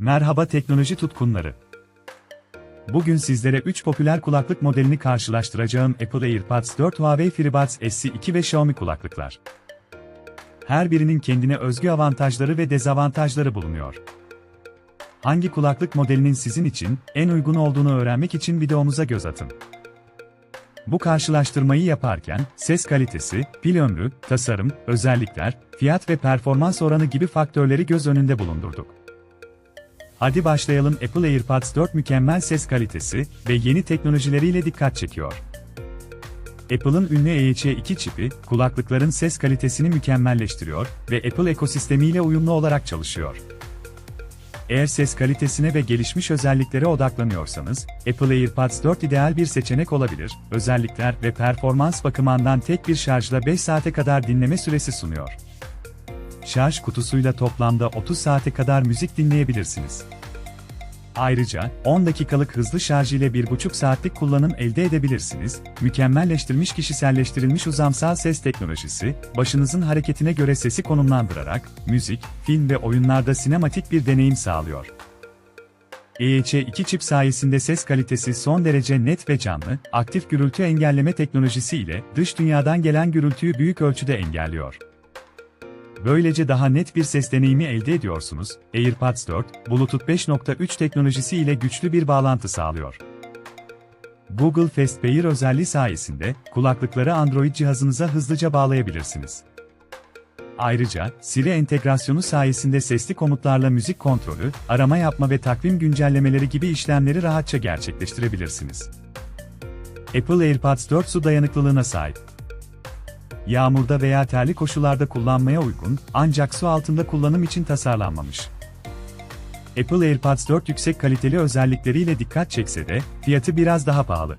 Merhaba teknoloji tutkunları. Bugün sizlere 3 popüler kulaklık modelini karşılaştıracağım Apple AirPods 4 Huawei FreeBuds SE2 ve Xiaomi kulaklıklar. Her birinin kendine özgü avantajları ve dezavantajları bulunuyor. Hangi kulaklık modelinin sizin için en uygun olduğunu öğrenmek için videomuza göz atın. Bu karşılaştırmayı yaparken, ses kalitesi, pil ömrü, tasarım, özellikler, fiyat ve performans oranı gibi faktörleri göz önünde bulundurduk. Hadi başlayalım Apple AirPods 4 mükemmel ses kalitesi ve yeni teknolojileriyle dikkat çekiyor. Apple'ın ünlü EHC2 çipi, kulaklıkların ses kalitesini mükemmelleştiriyor ve Apple ekosistemiyle uyumlu olarak çalışıyor. Eğer ses kalitesine ve gelişmiş özelliklere odaklanıyorsanız, Apple AirPods 4 ideal bir seçenek olabilir. Özellikler ve performans bakımından tek bir şarjla 5 saate kadar dinleme süresi sunuyor. Şarj kutusuyla toplamda 30 saate kadar müzik dinleyebilirsiniz. Ayrıca, 10 dakikalık hızlı şarj ile 1,5 saatlik kullanım elde edebilirsiniz. Mükemmelleştirilmiş kişiselleştirilmiş uzamsal ses teknolojisi, başınızın hareketine göre sesi konumlandırarak, müzik, film ve oyunlarda sinematik bir deneyim sağlıyor. EHC2 çip sayesinde ses kalitesi son derece net ve canlı, aktif gürültü engelleme teknolojisi ile dış dünyadan gelen gürültüyü büyük ölçüde engelliyor. Böylece daha net bir ses deneyimi elde ediyorsunuz. AirPods 4, Bluetooth 5.3 teknolojisi ile güçlü bir bağlantı sağlıyor. Google Fastpair özelliği sayesinde kulaklıkları Android cihazınıza hızlıca bağlayabilirsiniz. Ayrıca, Siri entegrasyonu sayesinde sesli komutlarla müzik kontrolü, arama yapma ve takvim güncellemeleri gibi işlemleri rahatça gerçekleştirebilirsiniz. Apple AirPods 4 su dayanıklılığına sahip yağmurda veya terli koşullarda kullanmaya uygun, ancak su altında kullanım için tasarlanmamış. Apple AirPods 4 yüksek kaliteli özellikleriyle dikkat çekse de, fiyatı biraz daha pahalı.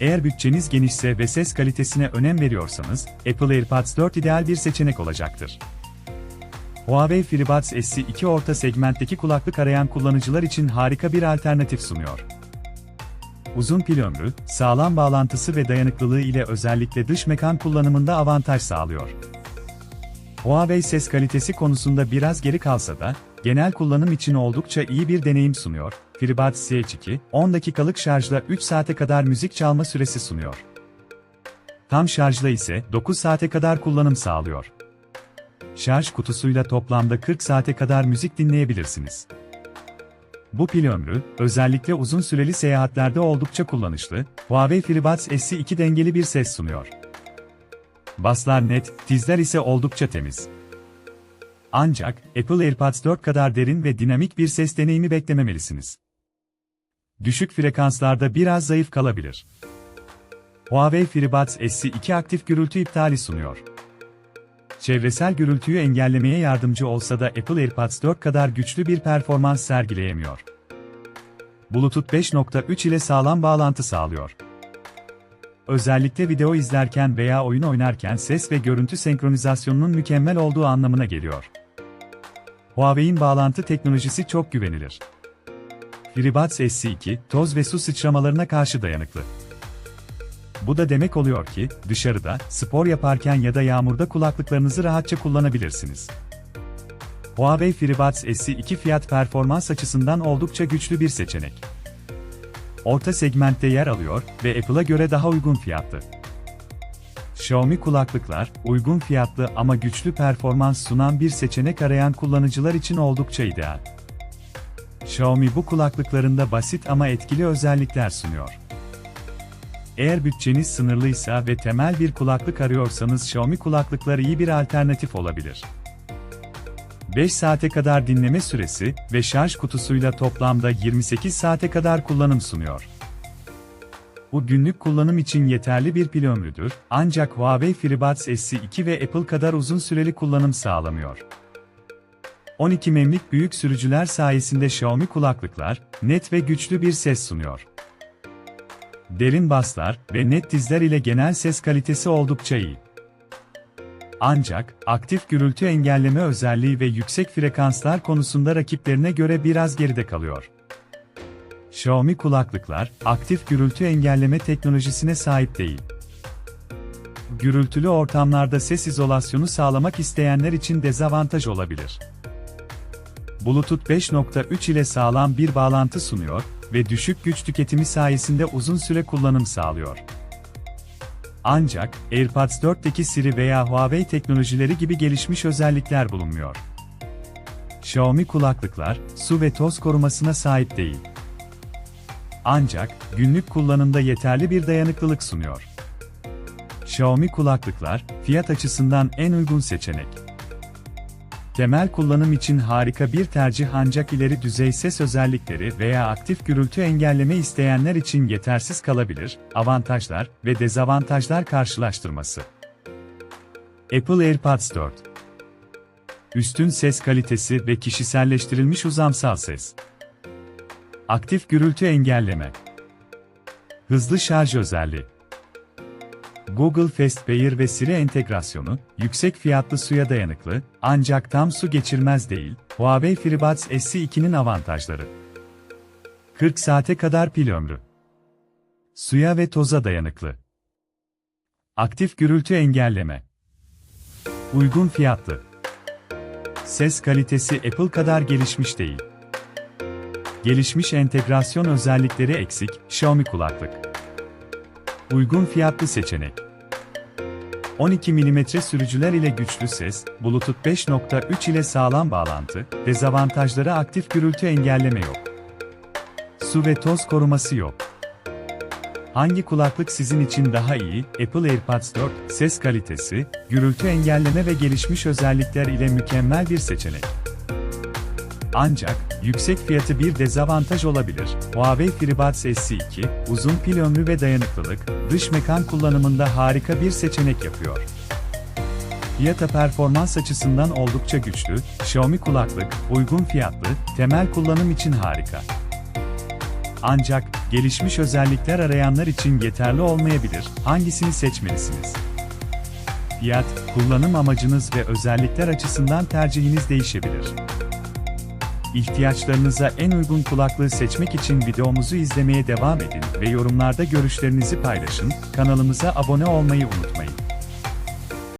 Eğer bütçeniz genişse ve ses kalitesine önem veriyorsanız, Apple AirPods 4 ideal bir seçenek olacaktır. Huawei FreeBuds SE2 orta segmentteki kulaklık arayan kullanıcılar için harika bir alternatif sunuyor uzun pil ömrü, sağlam bağlantısı ve dayanıklılığı ile özellikle dış mekan kullanımında avantaj sağlıyor. Huawei ses kalitesi konusunda biraz geri kalsa da, genel kullanım için oldukça iyi bir deneyim sunuyor. FreeBuds CH2, 10 dakikalık şarjla 3 saate kadar müzik çalma süresi sunuyor. Tam şarjla ise 9 saate kadar kullanım sağlıyor. Şarj kutusuyla toplamda 40 saate kadar müzik dinleyebilirsiniz. Bu pil ömrü, özellikle uzun süreli seyahatlerde oldukça kullanışlı, Huawei FreeBuds SE2 dengeli bir ses sunuyor. Baslar net, tizler ise oldukça temiz. Ancak, Apple AirPods 4 kadar derin ve dinamik bir ses deneyimi beklememelisiniz. Düşük frekanslarda biraz zayıf kalabilir. Huawei FreeBuds SE2 aktif gürültü iptali sunuyor çevresel gürültüyü engellemeye yardımcı olsa da Apple AirPods 4 kadar güçlü bir performans sergileyemiyor. Bluetooth 5.3 ile sağlam bağlantı sağlıyor. Özellikle video izlerken veya oyun oynarken ses ve görüntü senkronizasyonunun mükemmel olduğu anlamına geliyor. Huawei'in bağlantı teknolojisi çok güvenilir. FreeBuds SE2, toz ve su sıçramalarına karşı dayanıklı. Bu da demek oluyor ki, dışarıda, spor yaparken ya da yağmurda kulaklıklarınızı rahatça kullanabilirsiniz. Huawei FreeBuds SE2 fiyat performans açısından oldukça güçlü bir seçenek. Orta segmentte yer alıyor ve Apple'a göre daha uygun fiyatlı. Xiaomi kulaklıklar, uygun fiyatlı ama güçlü performans sunan bir seçenek arayan kullanıcılar için oldukça ideal. Xiaomi bu kulaklıklarında basit ama etkili özellikler sunuyor. Eğer bütçeniz sınırlıysa ve temel bir kulaklık arıyorsanız Xiaomi kulaklıklar iyi bir alternatif olabilir. 5 saate kadar dinleme süresi ve şarj kutusuyla toplamda 28 saate kadar kullanım sunuyor. Bu günlük kullanım için yeterli bir pil ömrüdür, ancak Huawei FreeBuds SE2 ve Apple kadar uzun süreli kullanım sağlamıyor. 12 memlik büyük sürücüler sayesinde Xiaomi kulaklıklar, net ve güçlü bir ses sunuyor derin baslar ve net dizler ile genel ses kalitesi oldukça iyi. Ancak, aktif gürültü engelleme özelliği ve yüksek frekanslar konusunda rakiplerine göre biraz geride kalıyor. Xiaomi kulaklıklar, aktif gürültü engelleme teknolojisine sahip değil. Gürültülü ortamlarda ses izolasyonu sağlamak isteyenler için dezavantaj olabilir. Bluetooth 5.3 ile sağlam bir bağlantı sunuyor ve düşük güç tüketimi sayesinde uzun süre kullanım sağlıyor. Ancak AirPods 4'teki Siri veya Huawei teknolojileri gibi gelişmiş özellikler bulunmuyor. Xiaomi kulaklıklar, su ve toz korumasına sahip değil. Ancak, günlük kullanımda yeterli bir dayanıklılık sunuyor. Xiaomi kulaklıklar, fiyat açısından en uygun seçenek. Temel kullanım için harika bir tercih ancak ileri düzey ses özellikleri veya aktif gürültü engelleme isteyenler için yetersiz kalabilir, avantajlar ve dezavantajlar karşılaştırması. Apple AirPods 4 Üstün ses kalitesi ve kişiselleştirilmiş uzamsal ses. Aktif gürültü engelleme. Hızlı şarj özelliği. Google Fastpayer ve Siri entegrasyonu, yüksek fiyatlı suya dayanıklı, ancak tam su geçirmez değil, Huawei FreeBuds S2'nin avantajları. 40 saate kadar pil ömrü. Suya ve toza dayanıklı. Aktif gürültü engelleme. Uygun fiyatlı. Ses kalitesi Apple kadar gelişmiş değil. Gelişmiş entegrasyon özellikleri eksik, Xiaomi kulaklık. Uygun fiyatlı seçenek. 12 mm sürücüler ile güçlü ses, Bluetooth 5.3 ile sağlam bağlantı, dezavantajları aktif gürültü engelleme yok. Su ve toz koruması yok. Hangi kulaklık sizin için daha iyi? Apple AirPods 4, ses kalitesi, gürültü engelleme ve gelişmiş özellikler ile mükemmel bir seçenek. Ancak, yüksek fiyatı bir dezavantaj olabilir. Huawei FreeBuds S2, uzun pil ömrü ve dayanıklılık, dış mekan kullanımında harika bir seçenek yapıyor. Fiyata performans açısından oldukça güçlü, Xiaomi kulaklık, uygun fiyatlı, temel kullanım için harika. Ancak, gelişmiş özellikler arayanlar için yeterli olmayabilir, hangisini seçmelisiniz? Fiyat, kullanım amacınız ve özellikler açısından tercihiniz değişebilir. İhtiyaçlarınıza en uygun kulaklığı seçmek için videomuzu izlemeye devam edin ve yorumlarda görüşlerinizi paylaşın, kanalımıza abone olmayı unutmayın.